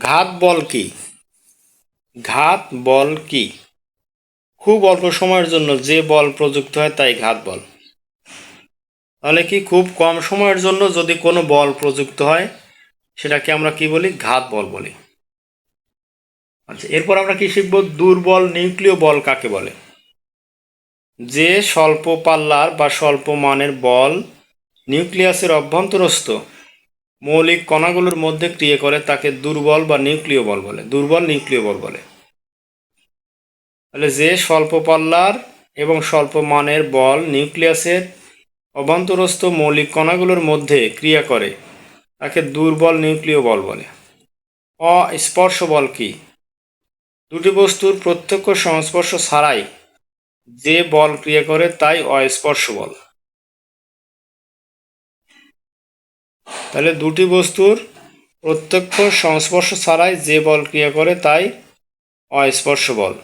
ঘাত বল কি? ঘাত বল কি? খুব অল্প সময়ের জন্য যে বল প্রযুক্ত হয় তাই ঘাত বল। তাহলে কি খুব কম সময়ের জন্য যদি কোনো বল প্রযুক্ত হয়, সেটাকে আমরা কি বলি? ঘাত বল বলি। আচ্ছা এরপর আমরা কি শিখব? দুর্বল নিউক্লিয় বল কাকে বলে? যে স্বল্প পাল্লার বা স্বল্প মানের বল নিউক্লিয়াসের অভ্যন্তরস্থ মৌলিক কণাগুলোর মধ্যে ক্রিয়া করে তাকে দুর্বল বা নিউক্লিয় বল বলে, দুর্বল নিউক্লিয় বল বলে। তাহলে যে স্বল্প পাল্লার এবং স্বল্প মানের বল নিউক্লিয়াসের অভ্যন্তরস্থ মৌলিক কণাগুলোর মধ্যে ক্রিয়া করে, তাকে দুর্বল নিউক্লিয় বল বলে। অস্পর্শ বল কি? দুটি বস্তুর প্রত্যক্ষ সংস্পর্শ ছাড়াই যে বল ক্রিয়া করে তাই অস্পর্শ বল। তাহলে দুটি বস্তুর প্রত্যক্ষ সংস্পর্শ ছাড়াই যে বল ক্রিয়া করে তাই অস্পর্শ বল।